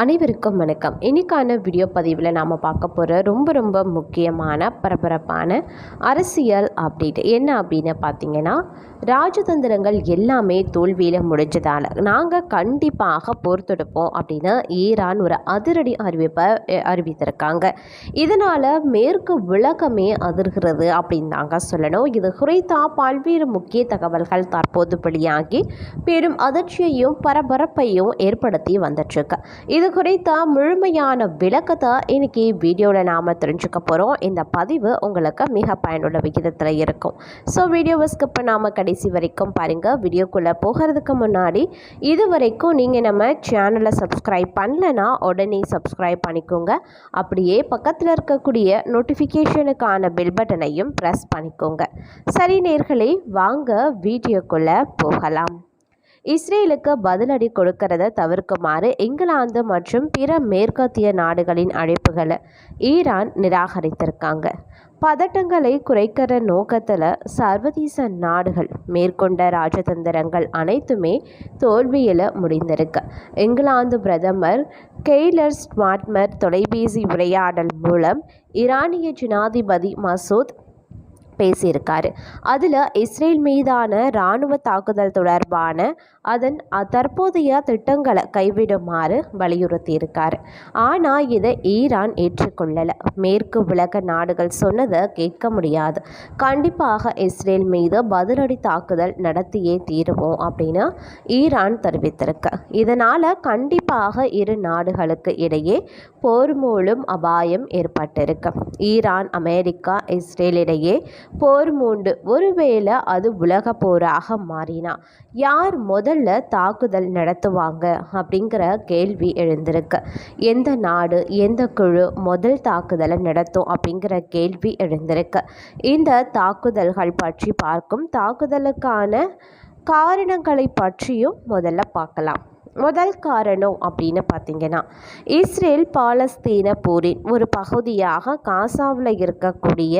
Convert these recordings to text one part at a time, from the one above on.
அனைவருக்கும் வணக்கம். இன்னைக்கான வீடியோ பதிவில் நாம் பார்க்க போகிற ரொம்ப ரொம்ப முக்கியமான பரபரப்பான அரசியல் அப்டேட் என்ன அப்படின்னு பார்த்தீங்கன்னா ராஜதந்திரங்கள் எல்லாமே தோல்வியில் முடிஞ்சதால் நாங்கள் கண்டிப்பாக போர் தொடுப்போம் அப்படின்னு ஈரான் ஒரு அதிரடி அறிவிப்பை அறிவித்திருக்காங்க. இதனால் மேற்கு உலகமே அதிர்கிறது அப்படின்னு தாங்க சொல்லணும். இது குறித்தா பல்வேறு முக்கிய தகவல்கள் தற்போது வெளியாகி பெரும் அதிர்ச்சியையும் பரபரப்பையும் ஏற்படுத்தி வந்துட்டுருக்கு இது குறித்த முழுமையான விளக்கத்தை இன்னைக்கு வீடியோவில் நாம் தெரிஞ்சுக்க போகிறோம் இந்த பதிவு உங்களுக்கு மிக பயனுள்ள விகிதத்தில் இருக்கும். ஸோ வீடியோவை ஸ்கிப் பண்ணாமல் கடைசி வரைக்கும் பாருங்கள் வீடியோக்குள்ளே போகிறதுக்கு முன்னாடி இது வரைக்கும் நீங்கள் நம்ம சேனலை சப்ஸ்கிரைப் பண்ணலைன்னா உடனே சப்ஸ்கிரைப் பண்ணிக்கோங்க. அப்படியே பக்கத்தில் இருக்கக்கூடிய நோட்டிஃபிகேஷனுக்கான பெல் பட்டனையும் ப்ரெஸ் பண்ணிக்கோங்க. சரி நேர்களே வாங்க வீடியோக்குள்ளே போகலாம். இஸ்ரேலுக்கு பதிலடி கொடுக்கிறத தவிர்க்குமாறு இங்கிலாந்து மற்றும் பிற மேற்கத்திய நாடுகளின் அழைப்புகளை ஈரான் நிராகரித்திருக்காங்க. பதட்டங்களை குறைக்கிற நோக்கத்தில் சர்வதேச நாடுகள் மேற்கொண்ட ராஜதந்திரங்கள் அனைத்துமே தோல்வியில் முடிந்திருக்கு. இங்கிலாந்து பிரதமர் கெய்லர் ஸ்மார்ட்மர் தொலைபேசி உரையாடல் மூலம் ஈரானிய ஜனாதிபதி மசூத் பேசியிருக்காரு. அதில் இஸ்ரேல் மீதான இராணுவ தாக்குதல் தொடர்பான அதன் தற்போதைய திட்டங்களை கைவிடுமாறு வலியுறுத்தியிருக்காரு. ஆனால் இதை ஈரான் ஏற்றுக்கொள்ளலை. மேற்கு உலக நாடுகள் சொன்னதை கேட்க முடியாது. கண்டிப்பாக இஸ்ரேல் மீது பதிலடி தாக்குதல் நடத்தியே தீருவோம் அப்படின்னு ஈரான் தெரிவித்திருக்கு. இதனால் கண்டிப்பாக இரு நாடுகளுக்கு இடையே போர் மூலம் அபாயம் ஏற்பட்டிருக்கு. ஈரான் அமெரிக்கா இஸ்ரேல் இடையே போர் மூண்டு. ஒருவேளை அது உலக போராக மாறினா யார் முதல்ல தாக்குதல் நடத்துவாங்க அப்படிங்கிற கேள்வி எழுந்திருக்கு. எந்த நாடு எந்த குழு முதல் தாக்குதலை நடத்தும் அப்படிங்கிற கேள்வி எழுந்திருக்கு. இந்த தாக்குதல்கள் பற்றி பார்க்கும் தாக்குதலுக்கான காரணங்களை பற்றியும் முதல்ல பார்க்கலாம். முதல் காரணம் அப்படின்னு பார்த்தீங்கன்னா இஸ்ரேல் பாலஸ்தீன போரின் ஒரு பகுதியாக காசாவில் இருக்கக்கூடிய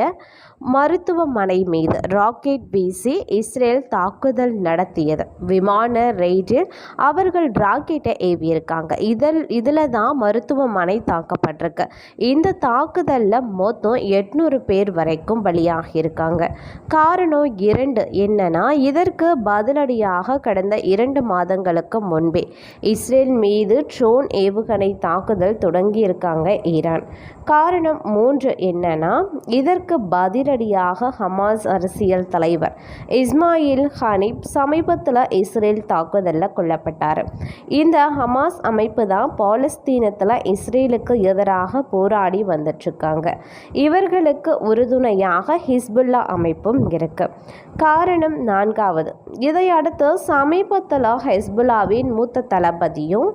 மருத்துவமனை மீது ராக்கெட் வீசி இஸ்ரேல் தாக்குதல் நடத்தியது. விமான ரெய்டில் அவர்கள் ராக்கெட்டை ஏவியிருக்காங்க. இதில் இதில் தான் மருத்துவமனை தாக்கப்பட்டிருக்கு. இந்த தாக்குதலில் மொத்தம் எட்நூறு பேர் வரைக்கும் பலியாகியிருக்காங்க. காரணம் இரண்டு என்னன்னா இதற்கு பதிலடியாக கடந்த இரண்டு மாதங்களுக்கு முன்பே இஸ்ரேல் மீது ட்ரோன் ஏவுகணை தாக்குதல் தொடங்கியிருக்காங்க ஈரான். காரணம் மூன்று என்னன்னா இதற்கு பதிலடியாக ஹமாஸ் அரசியல் தலைவர் இஸ்மாயில் ஹனிப் சமீபத்தில் இஸ்ரேல் தாக்குதலில் கொல்லப்பட்டார். இந்த ஹமாஸ் அமைப்பு தான் பாலஸ்தீனத்தில் இஸ்ரேலுக்கு எதிராக போராடி வந்துட்டுருக்காங்க இவர்களுக்கு உறுதுணையாக ஹிஸ்புல்லா அமைப்பும் இருக்கு. காரணம் நான்காவது இதையடுத்து சமீபத்தில் ஹெஸ்புல்லாவின் மூத்த தளபதியும்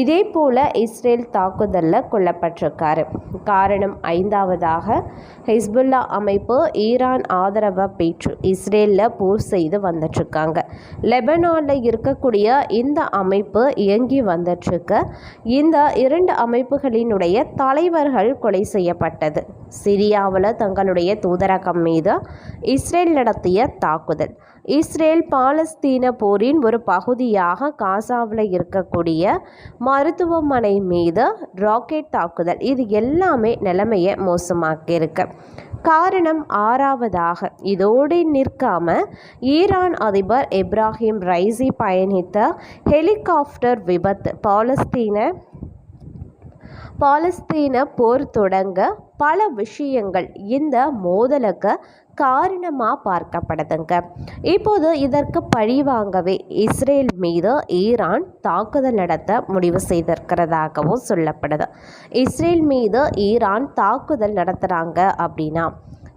இதே போல இஸ்ரேல் தாக்குதலில் கொல்லப்பட்டிருக்காரு. காரணம் ஐந்தாவதாக ஹெஸ்புல்லா அமைப்பு ஈரான் ஆதரவை பெற்று இஸ்ரேலில் போர் செய்து வந்துட்டுருக்காங்க. லெபனானில் இருக்கக்கூடிய இந்த அமைப்பு இயங்கி வந்துட்டுருக்கு. இந்த இரண்டு அமைப்புகளினுடைய தலைவர்கள் கொலை செய்யப்பட்டது. சிரியாவில் தங்களுடைய தூதரகம் மீது இஸ்ரேல் நடத்திய தாக்குதல். இஸ்ரேல் பாலஸ்தீன போரின் ஒரு பகுதியாக காசாவில் இருக்கக்கூடிய மருத்துவமனை மீது ராக்கெட் தாக்குதல். இது எல்லாமே நிலைமையை மோசமாக்கியிருக்கு. காரணம் ஆறாவதாக. இதோடு நிற்காம ஈரான் அதிபர் இப்ராஹிம் ரைசி பயணித்த ஹெலிகாப்டர் விபத்து. பாலஸ்தீன பாலஸ்தீன போர் தொடங்க பல விஷயங்கள் இந்த மோதலுக்கு காரணமாக பார்க்கப்படுதுங்க. இப்போது இதற்கு பழிவாங்கவே இஸ்ரேல் மீது ஈரான் தாக்குதல் நடத்த முடிவு செய்திருக்கிறதாகவும் சொல்லப்படுது. இஸ்ரேல் மீது ஈரான் தாக்குதல் நடத்துகிறாங்க அப்படின்னா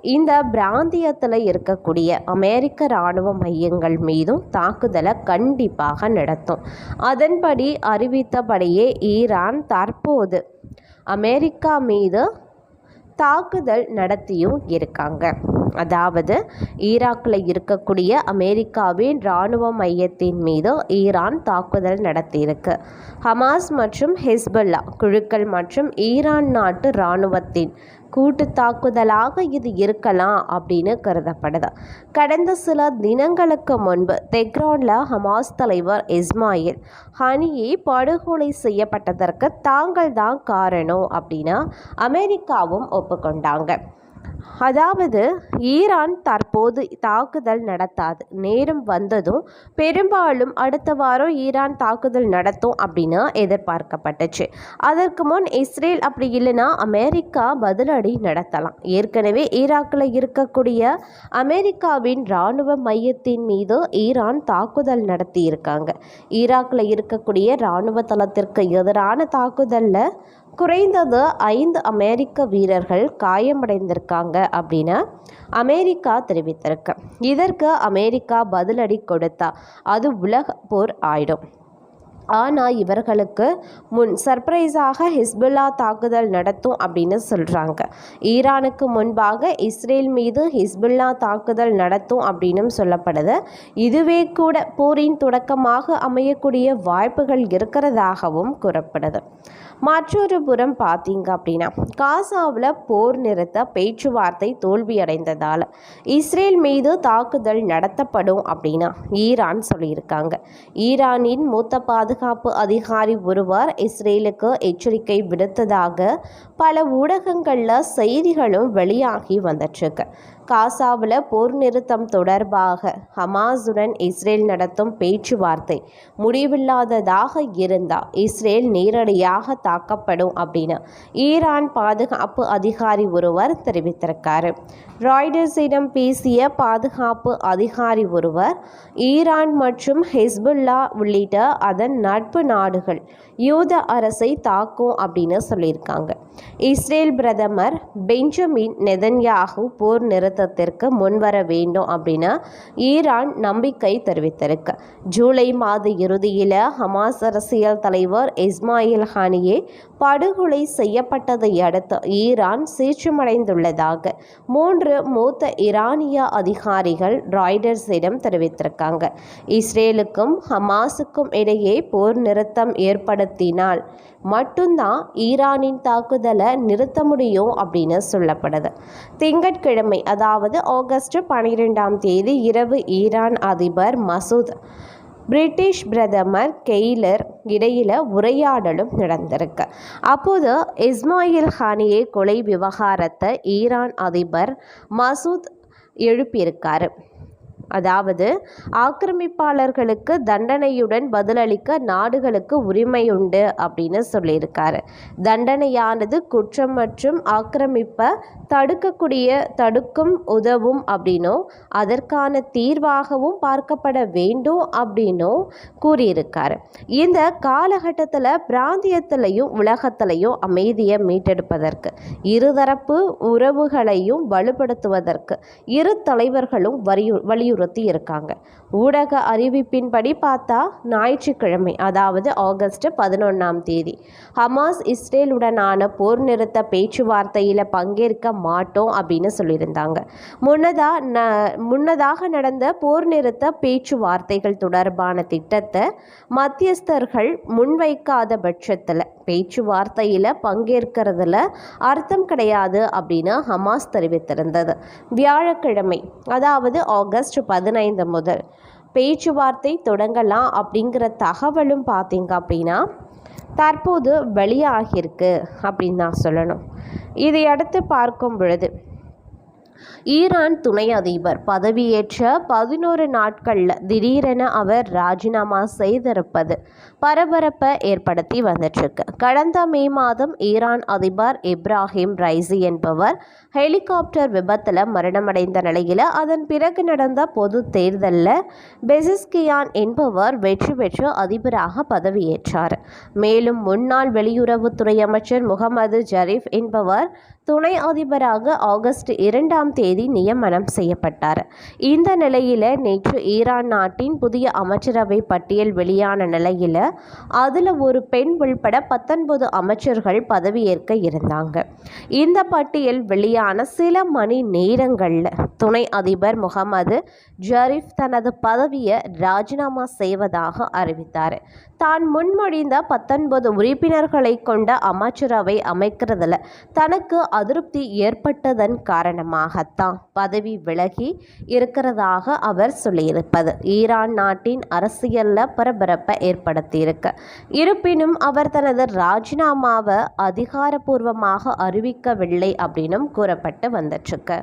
இந்த பிராந்தியத்தில் இருக்கக்கூடிய அமெரிக்க இராணுவ மையங்கள் மீதும் தாக்குதலை கண்டிப்பாக நடத்தும். அதன்படி அறிவித்தபடியே ஈரான் தற்போது அமெரிக்கா மீது தாக்குதல் நடத்தியும் இருக்காங்க. அதாவது ஈராக்கில் இருக்கக்கூடிய அமெரிக்காவின் இராணுவ மையத்தின் மீது ஈரான் தாக்குதல் நடத்தியிருக்கு. ஹமாஸ் மற்றும் ஹெஸ்பல்லா குழுக்கள் மற்றும் ஈரான் நாட்டு இராணுவத்தின் கூட்டு தாக்குதலாக இது இருக்கலாம் அப்படின்னு கருதப்படுது. கடந்த சில தினங்களுக்கு முன்பு தெக்ரானில் ஹமாஸ் தலைவர் இஸ்மாயில் ஹனியை படுகொலை செய்யப்பட்டதற்கு தாங்கள் தான் காரணம் அப்படின்னு அமெரிக்காவும் ஒப்புக்கொண்டாங்க. அதாவது ஈரான் தற்போது தாக்குதல் நடத்தாது நேரம் வந்ததும் பெரும்பாலும் அடுத்த வாரம் ஈரான் தாக்குதல் நடத்தும் அப்படின்னு எதிர்பார்க்கப்பட்டுச்சு. அதற்கு முன் இஸ்ரேல் அப்படி இல்லைன்னா அமெரிக்கா பதிலடி நடத்தலாம். ஏற்கனவே ஈராக்கில் இருக்கக்கூடிய அமெரிக்காவின் இராணுவ மையத்தின் மீது ஈரான் தாக்குதல் நடத்தியிருக்காங்க. ஈராக்கில் இருக்கக்கூடிய இராணுவ தளத்திற்கு எதிரான தாக்குதலில் குறைந்தது ஐந்து அமெரிக்க வீரர்கள் காயமடைந்திருக்காங்க அப்படின்னு அமெரிக்கா தெரிவித்திருக்கு. இதற்கு அமெரிக்கா பதிலடி கொடுத்தா அது உலக போர் ஆயிடும். ஆனால் இவர்களுக்கு முன் சர்ப்ரைஸாக ஹிஸ்புல்லா தாக்குதல் நடத்தும் அப்படின்னு சொல்கிறாங்க ஈரானுக்கு முன்பாக இஸ்ரேல் மீது ஹிஸ்புல்லா தாக்குதல் நடத்தும் அப்படின்னு சொல்லப்படுது. இதுவே கூட போரின் தொடக்கமாக அமையக்கூடிய வாய்ப்புகள் இருக்கிறதாகவும் கூறப்படுது. மற்றொரு புறம் பார்த்தீங்க அப்படின்னா காசாவில் போர் நிறுத்த பேச்சுவார்த்தை தோல்வியடைந்ததால் இஸ்ரேல் மீது தாக்குதல் நடத்தப்படும் அப்படின்னா ஈரான் சொல்லியிருக்காங்க. ஈரானின் மூத்த பாதுகாப்பு அதிகாரி ஒருவர் இஸ்ரேலுக்கு எச்சரிக்கை விடுத்ததாக பல ஊடகங்களில் செய்திகளும் வெளியாகி வந்துட்டுருக்கு காசாவில் போர் நிறுத்தம் தொடர்பாக ஹமாஸுடன் இஸ்ரேல் நடத்தும் பேச்சுவார்த்தை முடிவில்லாததாக இருந்தால் இஸ்ரேல் நேரடியாக தாக்கப்படும் அப்படின்னு ஈரான் பாதுகாப்பு அதிகாரி ஒருவர் தெரிவித்திருக்காரு. ராய்டர்ஸிடம் பேசிய பாதுகாப்பு அதிகாரி ஒருவர் ஈரான் மற்றும் ஹெஸ்புல்லா உள்ளிட்ட அதன் நட்பு நாடுகள் யூத அரசை தாக்கும் அப்படின்னு சொல்லியிருக்காங்க. இஸ்ரேல் பிரதமர் பெஞ்சமின் நெதன்யாகு போர் நிறுத்த நிறுத்தத்திற்கு முன்வர வேண்டும் அப்படின்னு ஈரான் நம்பிக்கை தெரிவித்திருக்கு. ஜூலை மாத இறுதியில் ஹமாஸ் அரசியல் தலைவர் இஸ்மாயில் ஹானியே படுகொலை செய்யப்பட்டதை அடுத்து ஈரான் சீற்றமடைந்துள்ளதாக மூன்று மூத்த ஈரானிய அதிகாரிகள் ராய்டர்ஸிடம் தெரிவித்திருக்காங்க. இஸ்ரேலுக்கும் ஹமாஸுக்கும் இடையே போர் நிறுத்தம் ஏற்படுத்தினால் மட்டும்தான் ஈரானின் தாக்குதலை நிறுத்த முடியும் அப்படின்னு சொல்லப்படுது. திங்கட்கிழமை அதாவது ஆகஸ்ட் பனிரெண்டாம் தேதி இரவு ஈரான் அதிபர் மசூத் பிரிட்டிஷ் பிரதமர் கெய்லர் இடையில் உரையாடலும் நடந்திருக்கு. அப்போது இஸ்மாயில் ஹானியே கொலை விவகாரத்தை ஈரான் அதிபர் மசூத் எழுப்பியிருக்காரு. அதாவது ஆக்கிரமிப்பாளர்களுக்கு தண்டனையுடன் பதிலளிக்க நாடுகளுக்கு உரிமை உண்டு அப்படின்னு சொல்லியிருக்காரு. தண்டனையானது குற்றம் மற்றும் ஆக்கிரமிப்பை தடுக்கக்கூடிய தடுக்கும் உதவும் அப்படின்னும் அதற்கான தீர்வாகவும் பார்க்கப்பட வேண்டும் அப்படின்னும் கூறியிருக்காரு. இந்த காலகட்டத்தில் பிராந்தியத்திலையும் உலகத்திலையும் அமைதியை மீட்டெடுப்பதற்கு இருதரப்பு உறவுகளையும் வலுப்படுத்துவதற்கு இரு தலைவர்களும் வலியுறு வலியுறுத்தி இருக்காங்க. ஊடக அறிவிப்பின்படி பார்த்தா ஞாயிற்றுக்கிழமை அதாவது ஆகஸ்ட் பதினொன்றாம் தேதி ஹமாஸ் இஸ்ரேலுடனான போர் நிறுத்த பேச்சுவார்த்தையில் பங்கேற்க மாட்டோம் அப்படின்னு சொல்லியிருந்தாங்க. முன்னதாக ந முன்னதாக நடந்த போர் நிறுத்த பேச்சுவார்த்தைகள் தொடர்பான திட்டத்தை மத்தியஸ்தர்கள் முன்வைக்காத பட்சத்தில் பேச்சுவார்த்தையில் பங்கேற்கிறதுல அர்த்தம் கிடையாது அப்படின்னு ஹமாஸ் தெரிவித்திருந்தது. வியாழக்கிழமை அதாவது ஆகஸ்ட் பதினைந்து முதல். பேச்சுவார்த்தை தொடங்கலாம் அப்படிங்கிற தகவலும் பார்த்தீங்க அப்படின்னா தற்போது வெளியாகியிருக்கு அப்படின்னு நான் சொல்லணும். இதையடுத்து பார்க்கும் பொழுது ஈரான் துணை அதிபர் பதவியேற்ற பதினோரு நாட்களில் திடீரென அவர் ராஜினாமா செய்திருப்பது பரபரப்பை ஏற்படுத்தி வந்துட்டுருக்கு. கடந்த மே மாதம் ஈரான் அதிபர் இப்ராஹிம் ரைசி என்பவர் ஹெலிகாப்டர் விபத்தில் மரணமடைந்த நிலையில் அதன் பிறகு நடந்த பொது தேர்தலில் பெசிஸ்கியான் என்பவர் வெற்றி பெற்று அதிபராக பதவியேற்றார். மேலும் முன்னாள் வெளியுறவுத்துறை அமைச்சர் முகமது ஜரீஃப் என்பவர் துணை அதிபராக ஆகஸ்ட் இரண்டாம் தேதி நியமனம் செய்யப்பட்டார். இந்த நிலையில் நேற்று ஈரான் நாட்டின் புதிய அமைச்சரவை பட்டியல் வெளியான நிலையில் அதில் ஒரு பெண் உள்பட பத்தொன்பது அமைச்சர்கள் பதவியேற்க இருந்தாங்க. இந்த பட்டியல் வெளியான சில மணி நேரங்களில் துணை அதிபர் முகமது ஜரீஃப் தனது பதவியை ராஜினாமா செய்வதாக அறிவித்தார். தான் முன்மொழிந்த பத்தொன்பது உறுப்பினர்களை கொண்ட அமைச்சரவை அமைக்கிறதுல தனக்கு அதிருப்தி ஏற்பட்டதன் காரணமாகத்தான் பதவி விலகி இருக்கிறதாக அவர் சொல்லியிருப்பது. ஈரான் நாட்டின் அரசியலில் பரபரப்பை ஏற்படுத்தியிருக்கு. இருப்பினும் அவர் தனது ராஜினாமாவை அதிகாரப்பூர்வமாக அறிவிக்கவில்லை அப்படின்னும் கூறப்பட்டு வந்துட்டுருக்கு.